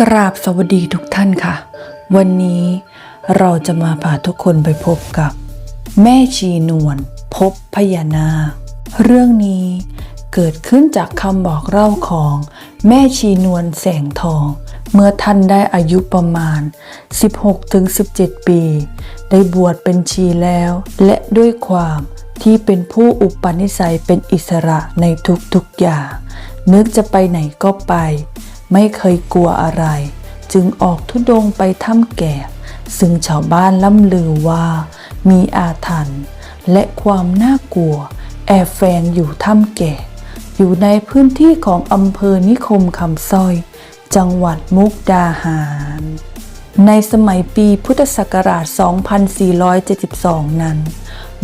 กราบสวัสดีทุกท่านค่ะ วันนี้เราจะมาพาทุกคนไปพบกับ แม่ชีนวลพบพญานาคเรื่องนี้เกิดขึ้นจากคำบอกเล่าของแม่ชีนวลแสงทอง เมื่อท่านได้อายุประมาณ 16-17 ปี ได้บวชเป็นชีแล้ว และด้วยความที่เป็นผู้อุปนิสัยเป็นอิสระในทุกๆอย่าง นึกจะไปไหนก็ไป ไม่เคยกลัวอะไร จึงออกทุดงไปถ้ำแก่ ซึ่งชาวบ้านล่ำลือว่า มีอาถรรพ์และความน่ากลัว แอบแฝงอยู่ถ้ำแก่ อยู่ในพื้นที่ของอำเภอนิคมคำสร้อย จังหวัดมุกดาหาร ในสมัยปีพุทธศักราช 2472 นั้น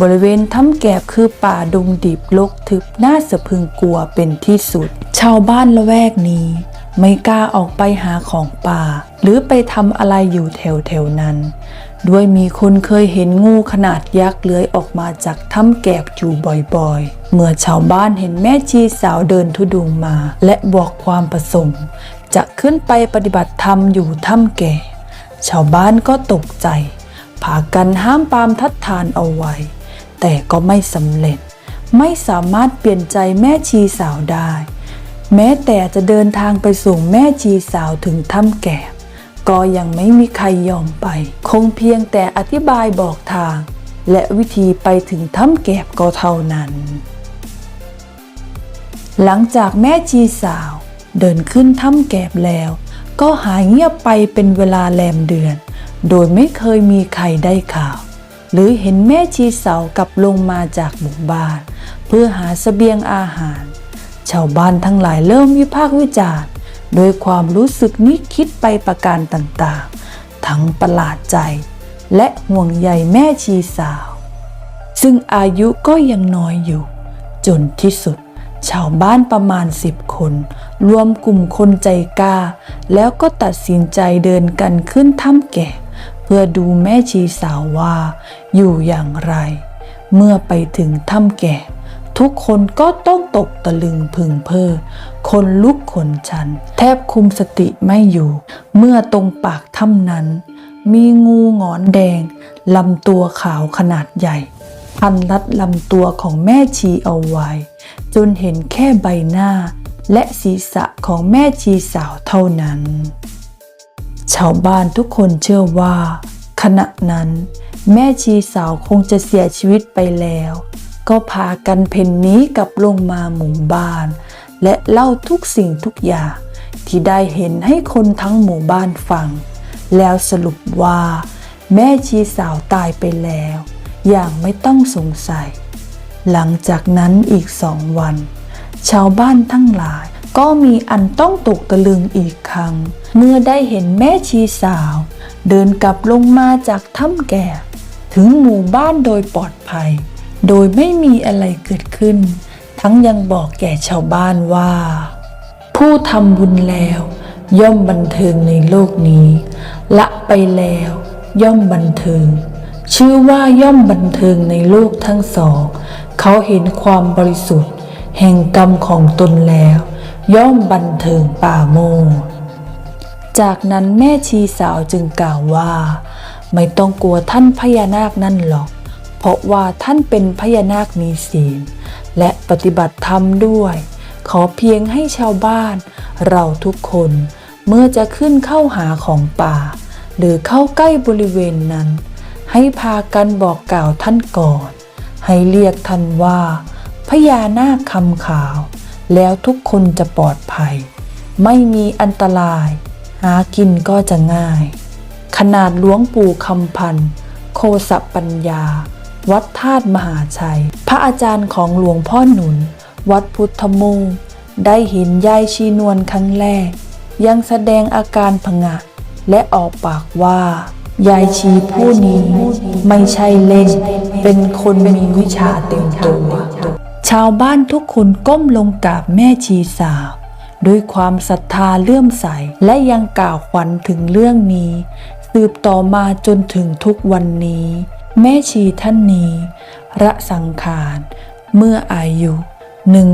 บริเวณถ้ำแกบคือป่าดงดิบลกทึบน่าสะพึงกลัวเป็นที่สุด ชาวบ้านละแวกนี้ ไม่กล้าออกไปหาของป่า หรือไปทำอะไรอยู่แถวแถวๆนั้น ด้วยมีคนเคยเห็นงูขนาดยักษ์เลื้อยออกมาจากถ้ำแกบอยู่บ่อยๆ เมื่อชาวบ้านเห็นแม่ชีสาวเดินทุดงมา และบอกความประสงค์ จะขึ้นไปปฏิบัติธรรมอยู่ถ้ำแก่ ชาวบ้านก็ตกใจพากันห้ามปามทัดทานเอาไว้ แต่ก็ไม่สำเร็จ ไม่สามารถเปลี่ยนใจแม่ชีสาวได้ แม้แต่จะเดินทางไปส่งแม่ชีสาวถึงถ้ำแก่ก็ยังไม่มีใครยอมไป คงเพียงแต่อธิบายบอกทาง และวิธีไปถึงถ้ำแกบก็เท่านั้น หลังจากแม่ชีสาวเดินขึ้นถ้ำแกบแล้ว ก็หายเงียบไปเป็นเวลาแรมเดือน โดยไม่เคยมีใครได้ข่าว หรือเห็นแม่ชีสาวกลับลงมาจากหมู่บ้าน เพื่อหาเสบียงอาหาร ชาวบ้านทั้งหลายเริ่มวิพากษ์วิจารณ์โดยความรู้สึกนิคิดไปประการต่างๆ ทั้งประหลาดใจ และห่วงใยแม่ชีสาว ซึ่งอายุก็ยังน้อยอยู่ จนที่สุด ชาวบ้านประมาณสิบคน รวมกลุ่มคนใจกล้า แล้วก็ตัดสินใจเดินกันขึ้นถ้ำแก่ เพื่อดูแม่ชีสาวว่า อยู่อย่างไร เมื่อไปถึงถ้ำแก่ ทุกคนก็ต้องตกตะลึงพึงเพอคนลุกขนชัน แทบคุมสติไม่อยู่ เมื่อตรงปากถ้ำนั้น มีงูงอนแดงลำตัวขาวขนาดใหญ่พันรัดลำตัวของแม่ชีเอาไว้ จนเห็นแค่ใบหน้า และศีรษะของแม่ชีสาวเท่านั้น ชาวบ้านทุกคนเชื่อว่า ขณะนั้น แม่ชีสาวคงจะเสียชีวิตไปแล้ว ก็พากันเพ่นนี้กลับลงมาหมู่บ้าน และเล่าทุกสิ่งทุกอย่างที่ได้เห็นให้คนทั้งหมู่บ้านฟัง แล้วสรุปว่า แม่ชีสาวตายไปแล้ว อย่างไม่ต้องสงสัย หลังจากนั้นอีกสองวัน ชาวบ้านทั้งหลายก็มีอันต้องตกตะลึงอีกครั้ง เมื่อได้เห็นแม่ชีสาว เดินกลับลงมาจากถ้ำแก่ ถึงหมู่บ้านโดยปลอดภัย โดยไม่มีอะไรเกิดขึ้น ทั้งยังบอกแก่ชาวบ้านว่า ผู้ทำบุญแล้ว ย่อมบันเทิงในโลกนี้ ละไปแล้ว ย่อมบันเทิง ชื่อว่าย่อมบันเทิงในโลกทั้งสอง เขาเห็นความบริสุทธิ์ แห่งกรรมของตนแล้ว ย่อมบันเทิงป่าโมจากนั้นแม่ชีสาวจึงกล่าวว่า ไม่ต้องกลัวท่านพญานาคนั่นหรอก ราะว่าท่านเป็นพญานาคมีศีล และปฏิบัติธรรมด้วย ขอเพียงให้ชาวบ้าน เราทุกคนเมื่อจะขึ้นเข้าหาของป่า หรือเข้าใกล้บริเวณนั้น ให้พากันบอกกล่าวท่านก่อน ให้เรียกท่านว่าพญานาคคำขาว แล้วทุกคนจะปลอดภัย ไม่มีอันตราย หากินก็จะง่าย ขนาดหลวงปู่คำพันโคสปัญญา วัดธาตุมหาชัย พระอาจารย์ของหลวงพ่อหนุน วัดพุทธมุงได้เห็นยายชีนวลครั้งแรก ยังแสดงอาการผงะ และออกปากว่า ยายชีผู้นี้ไม่ใช่เล่น เป็นคนมีวิชาเต็มตัวชาวบ้านทุกคนก้มลงกราบแม่ชีสาวด้วยความศรัทธาเลื่อมใส และยังกล่าวขวัญถึงเรื่องนี้ สืบต่อมาจนถึงทุกวันนี้ แม่ชีท่านนี้ ระสังขารเมื่ออายุ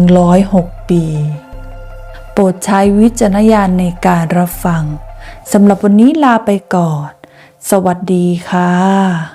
106 ปี โปรดใช้วิจารณญาณในการรับฟังสำหรับวันนี้ลาไปก่อน สวัสดีค่ะ